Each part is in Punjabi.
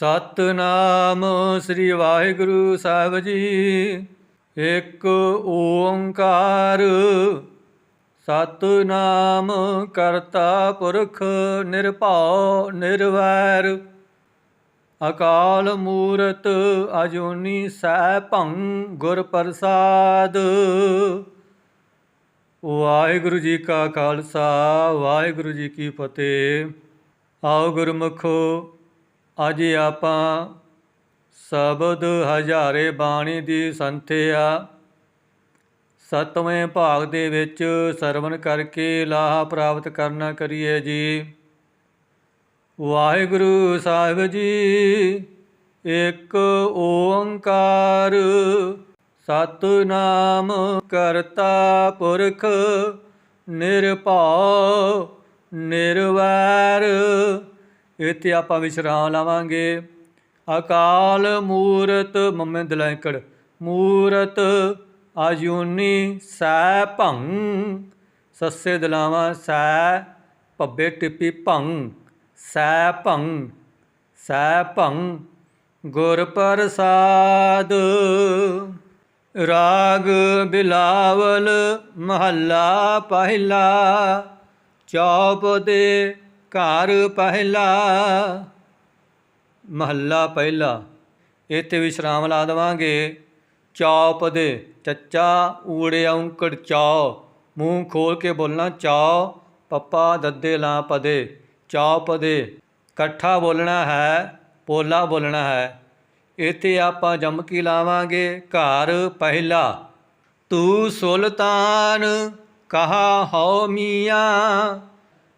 ਸਤਨਾਮ ਸ੍ਰੀ ਵਾਹਿਗੁਰੂ ਸਾਹਿਬ ਜੀ। ਇੱਕ ਓੰਕਾਰ, ਸਤਨਾਮ ਕਰਤਾ ਪੁਰਖ ਨਿਰਭਉ ਨਿਰਵੈਰ। ਅਕਾਲ ਮੂਰਤ ਅਜੂਨੀ ਸੈਭੰ ਗੁਰ ਪ੍ਰਸਾਦ। ਵਾਹਿਗੁਰੂ ਜੀ ਕਾ ਖਾਲਸਾ, ਵਾਹਿਗੁਰੂ ਜੀ ਕੀ ਫਤਿਹ। ਆਓ ਗੁਰਮੁਖੋ ਅੱਜ ਆਪਾਂ ਸ਼ਬਦ ਹਜ਼ਾਰੇ ਬਾਣੀ ਦੀ ਸੰਥਿਆ ਸਤਵੇਂ ਭਾਗ ਦੇ ਵਿੱਚ ਸਰਵਣ ਕਰਕੇ ਲਾਹਾ ਪ੍ਰਾਪਤ ਕਰਨਾ ਕਰੀਏ ਜੀ। ਵਾਹਿਗੁਰੂ ਸਾਹਿਬ ਜੀ, ਇੱਕ ਓੰਕਾਰ, ਸਤਨਾਮ ਕਰਤਾ ਪੁਰਖ, ਨਿਰਭਉ, ਨਿਰਵੈਰ। ਇੱਥੇ ਆਪਾਂ ਵਿਸ਼ਰਾਮ ਲਾਵਾਂਗੇ। ਅਕਾਲ ਮੂਰਤ ਮੰਮੇ ਦਲੈਂਕੜ ਮੂਰਤ ਆਯੂਨੀ ਸੈ ਭੰ, ਸੱਸੇ ਦਲਾਵਾਂ ਸੈ ਭੱਬੇ ਟਿੱਪੀ ਭੰ, ਸੈ ਭੰ ਸੈ ਭੰ, ਗੁਰ ਪ੍ਰਸਾਦ। ਰਾਗ ਬਿਲਾਵਲ ਮਹੱਲਾ ਪਹਿਲਾ, ਚੌਪ ਦੇ ਘਰ ਪਹਿਲਾ, ਮਹੱਲਾ ਪਹਿਲਾ। ਇੱਥੇ ਵਿਸ਼ਰਾਮ ਲਾ ਦਵਾਂਗੇ। ਚੌਪ ਦੇ ਚੱਚਾ, ਊੜੇ ਔਂਕੜ ਚੌ ਮੂੰਹ ਖੋਲ ਕੇ ਬੋਲਣਾ ਚੌ ਪੱਪਾ ਦੱਦੇ ਲਾ ਪਦੇ। ਚੌਪ ਦੇ ਇਕੱਠਾ ਬੋਲਣਾ ਹੈ, ਪੋਲਾ ਬੋਲਣਾ ਹੈ। ਇੱਥੇ ਆਪਾਂ ਜਮਕੀ ਲਾਵਾਂਗੇ, ਘਰ ਪਹਿਲਾ। ਤੂੰ ਸੁਲਤਾਨ, ਕਹਾ ਹਉ ਮੀਆਂ।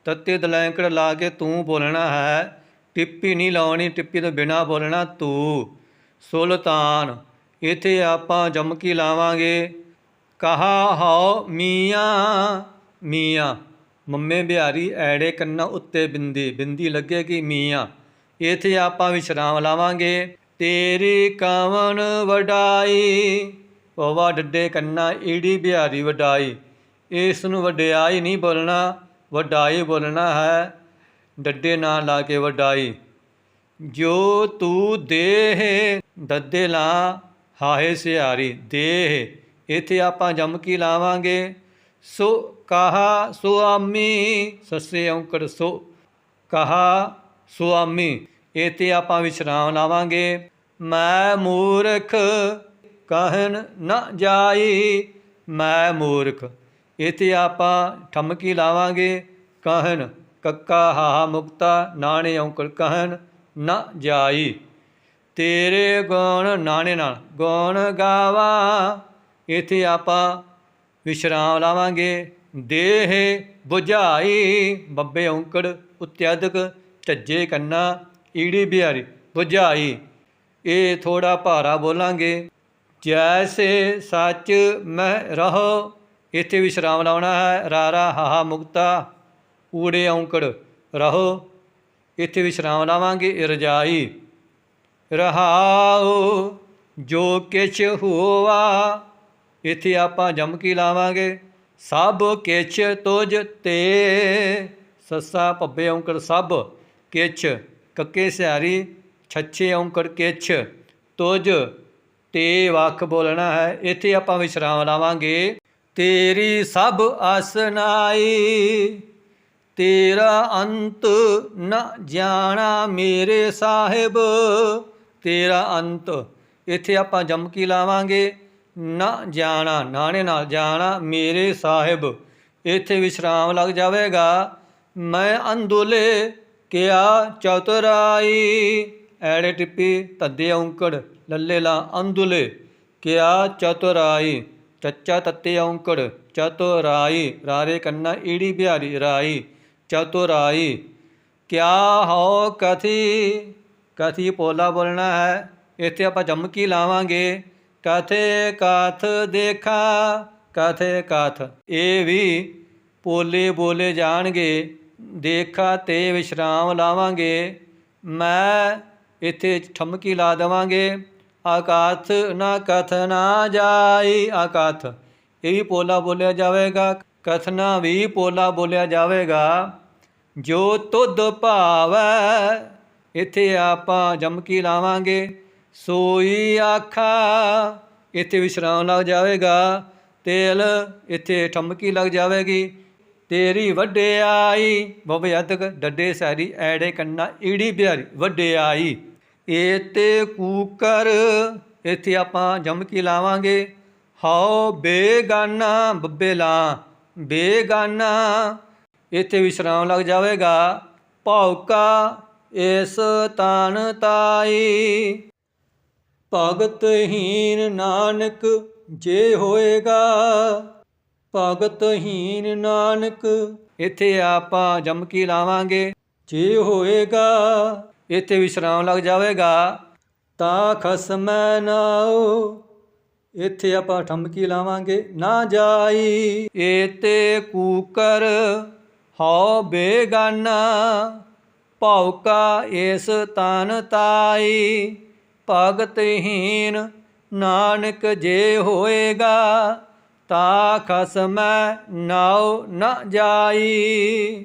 ਤੱਤੇ ਦਲੈਂਕੜ ਲਾ ਕੇ ਤੂੰ ਬੋਲਣਾ ਹੈ, ਟਿੱਪੀ ਨਹੀਂ ਲਾਉਣੀ, ਟਿੱਪੀ ਤੋਂ ਬਿਨਾ ਬੋਲਣਾ ਤੂੰ। ਸੁਲਤਾਨ, ਇੱਥੇ ਆਪਾਂ ਜਮਕੀ ਲਾਵਾਂਗੇ। ਕਹਾ ਹਉ ਮੀਆਂ ਮੀਆਂ, ਮੰਮੇ ਬਿਹਾਰੀ ਐੜੇ ਕੰਨਾਂ ਉੱਤੇ ਬਿੰਦੀ ਬਿੰਦੀ ਲੱਗੇਗੀ ਮੀਆਂ। ਇੱਥੇ ਆਪਾਂ ਵਿਸ਼ਰਾਮ ਲਾਵਾਂਗੇ। ਤੇਰੀ ਕਵਨ ਵਡਾਈ ਪਵਾ ਡੱਡੇ ਕੰਨਾਂ, ਈੜੀ ਬਿਹਾਰੀ ਵਡਾਈ। ਇਸ ਨੂੰ ਵਡਿਆਈ ਨਹੀਂ ਬੋਲਣਾ। ਵਡਾਈ ਬੋਲਣਾ ਹੈ ਡੱਡੇ ਨਾਲ ਲਾ ਕੇ ਵਡਾਈ। ਜੋ ਤੂੰ ਦੇਹ, ਦੱਦੇ ਲਾ ਹਾਏ ਸਿਆਰੀ ਦੇਹ, ਇੱਥੇ ਆਪਾਂ ਜਮਕੀ ਲਾਵਾਂਗੇ? ਸੋ ਕਹਾ ਸੁਆਮੀ, ਸੱਸੇ ਔਂਕੜ ਸੋ। ਕਹਾ ਸੁਆਮੀ, ਇੱਥੇ ਆਪਾਂ ਵਿਸ਼ਰਾਮ ਲਾਵਾਂਗੇ। ਮੈਂ ਮੂਰਖ, ਕਹਿਣ ਨਾ ਜਾਈ, ਮੈਂ ਮੂਰਖ। ਇੱਥੇ ਆਪਾਂ ਠਮਕੀ ਲਾਵਾਂਗੇ। ਕਹਿਨ? ਕੱਕਾ ਹਾਹਾ ਮੁਕਤਾ, ਨਾਣੇ ਔਂਕੜ ਕਹਿਨ? ਨਾ ਜਾਈ। ਤੇਰੇ ਗੁਣ ਨਾਣੇ ਨਾਲ ਗੁਣ ਗਾਵਾ। ਇੱਥੇ ਆਪਾਂ ਵਿਸ਼ਰਾਮ ਲਾਵਾਂਗੇ। ਦੇਹ 부ਝਾਈ ਬੱਬੇ ਔਂਕੜ ਉਤਿਆਦਕ ਝੱਜੇ ਕੰਨਾ, ਈੜੀ ਬਿਹਾਰੀ 부ਝਾਈ ਇਹ ਥੋੜਾ ਭਾਰਾ ਬੋਲਾਂਗੇ। ਜੈਸੇ ਸੱਚ ਮਹਿ ਰਹੋ ਇੱਥੇ ਵਿਸ਼ਰਾਮ ਲਾਉਣਾ ਹੈ। ਰਾਰਾ, ਹਾਹਾ, ਮੁਕਤਾ, ਊੜੇ ਔਂਕੜ, ਰਹੋ। ਇੱਥੇ ਵਿਸ਼ਰਾਮ ਲਾਵਾਂਗੇ, ਰਜਾਈ। ਰਹਾਉ ਜੋ ਕਿਛ ਹੋਵਾ ਇੱਥੇ ਆਪਾਂ ਜਮਕੀ ਲਾਵਾਂਗੇ। ਸਭ ਕਿਛ ਤੁਜ ਤੇ, ਸੱਸਾ ਭੱਬੇ ਔਂਕੜ ਸਭ ਕਿਛ। ਕੱਕੇ ਸਿਆਰੀ ਛੱਛੇ ਔਂਕੜ ਕਿਛ ਤੁਜ ਤੇ ਵੱਖ ਬੋਲਣਾ ਹੈ। ਇੱਥੇ ਆਪਾਂ ਵਿਸ਼ਰਾਮ ਲਾਵਾਂਗੇ। ਤੇਰੀ ਸਭ ਆਸਨਾਈ ਤੇਰਾ ਅੰਤ ਨ ਜਾਣਾ ਮੇਰੇ ਸਾਹਿਬ, ਤੇਰਾ ਅੰਤ। ਇੱਥੇ ਆਪਾਂ ਜਮਕੀ ਲਾਵਾਂਗੇ? ਨਾ ਜਾਣਾ, ਨਾਣੇ ਨਾਲ ਜਾਣਾ ਮੇਰੇ ਸਾਹਿਬ। ਇੱਥੇ ਵਿਸ਼ਰਾਮ ਲੱਗ ਜਾਵੇਗਾ। ਮੈਂ ਅੰਦੁਲੇ ਕਿਆ ਚਤੁਰਾਈ। ਐੜੇ ਟਿੱਪੀ, ਤੱਦੇ ਔਂਕੜ, ਲੱਲੇ ਲਾ ਅੰਦੁਲੇ ਕਿਆ ਚਤੁਰਾਈ। ਚੱਚਾ ਤੱਤੇ ਔਂਕੜ ਚਤੁਰਾਈ ਰਾਰੇ ਕੰਨਾ ਈੜੀ ਬਿਹਾਰੀ, ਰਾਈ ਚਤੁਰਾਈ ਕਿਆ ਹੋ ਕਥੀ ਕਥੀ ਪੋਲਾ ਬੋਲਣਾ ਹੈ, ਇੱਥੇ ਆਪਾਂ ਜਮਕੀ ਲਾਵਾਂਗੇ। ਕਥੇ ਕਥ ਦੇਖਾ, ਕਥੇ ਕਥ। ਇਹ ਵੀ ਪੋਲੇ ਬੋਲੇ ਜਾਣਗੇ, ਦੇਖਾ ਤੇ ਵਿਸ਼ਰਾਮ ਲਾਵਾਂਗੇ। ਮੈਂ ਇੱਥੇ ਠਮਕੀ ਲਾ ਦੇਵਾਂਗੇ। ਅਕਥ ਨਾ ਕਥ ਨਾ ਜਾਈ। ਅਕਥ ਇਹ ਵੀ ਪੋਲਾ ਬੋਲਿਆ ਜਾਵੇਗਾ। ਕਥਨਾ ਵੀ ਪੋਲਾ ਬੋਲਿਆ ਜਾਵੇਗਾ। ਜੋ ਤੁਧ ਭਾਵੈ, ਇੱਥੇ ਆਪਾਂ ਜਮਕੀ ਲਾਵਾਂਗੇ? ਸੋਈ ਆਖਾ, ਇੱਥੇ ਵਿਸ਼ਰਾਮ ਲੱਗ ਜਾਵੇਗਾ। ਤੇਲ ਇੱਥੇ ਠਮਕੀ ਲੱਗ ਜਾਵੇਗੀ। ਤੇਰੀ ਵੱਡਿਆਈ ਬਵੇ ਅਦਕ ਡੱਡੇ ਸਾਰੀ ਐੜੇ ਕੰਨਾ, ਈੜੀ ਬਿਹਾਰੀ ਵੱਡਿਆਈ ਏ ਤੇ ਕੂਕਰ ਇੱਥੇ ਆਪਾਂ ਜਮਕੀ ਲਾਵਾਂਗੇ। ਹਾਉ ਬੇਗਾਨਾ ਬੱਬੇ ਲਾ, ਬੇਗਾਨਾ। ਇੱਥੇ ਵਿਸ਼ਰਾਮ ਲੱਗ ਜਾਵੇਗਾ। ਭੌਕਾ ਇਸ ਤਨ ਤਾਈ। ਭਗਤ ਹੀਨ ਨਾਨਕ ਜੇ ਹੋਏਗਾ। ਭਗਤ ਹੀਨ ਨਾਨਕ ਇੱਥੇ ਆਪਾਂ ਜਮਕੀ ਲਾਵਾਂਗੇ। ਜੇ ਹੋਏਗਾ ਇੱਥੇ ਵਿਸ਼ਰਾਮ ਲੱਗ ਜਾਵੇਗਾ, ਤਾਂ ਖਸਮੈ ਨਾਉ ਇੱਥੇ ਆਪਾਂ ਠਮਕੀ ਲਾਵਾਂਗੇ, ਨਾ ਜਾਈ। ਏਤੇ ਕੂਕਰ ਹਉ ਬੇਗਾਨਾ, ਭੌਕਾ ਇਸ ਤਨ ਤਾਈ। ਭਗਤਹੀਨ ਨਾਨਕ ਜੇ ਹੋਏਗਾ, ਤਾ ਖਸਮੈ ਨਾਉ ਨ ਜਾਈ।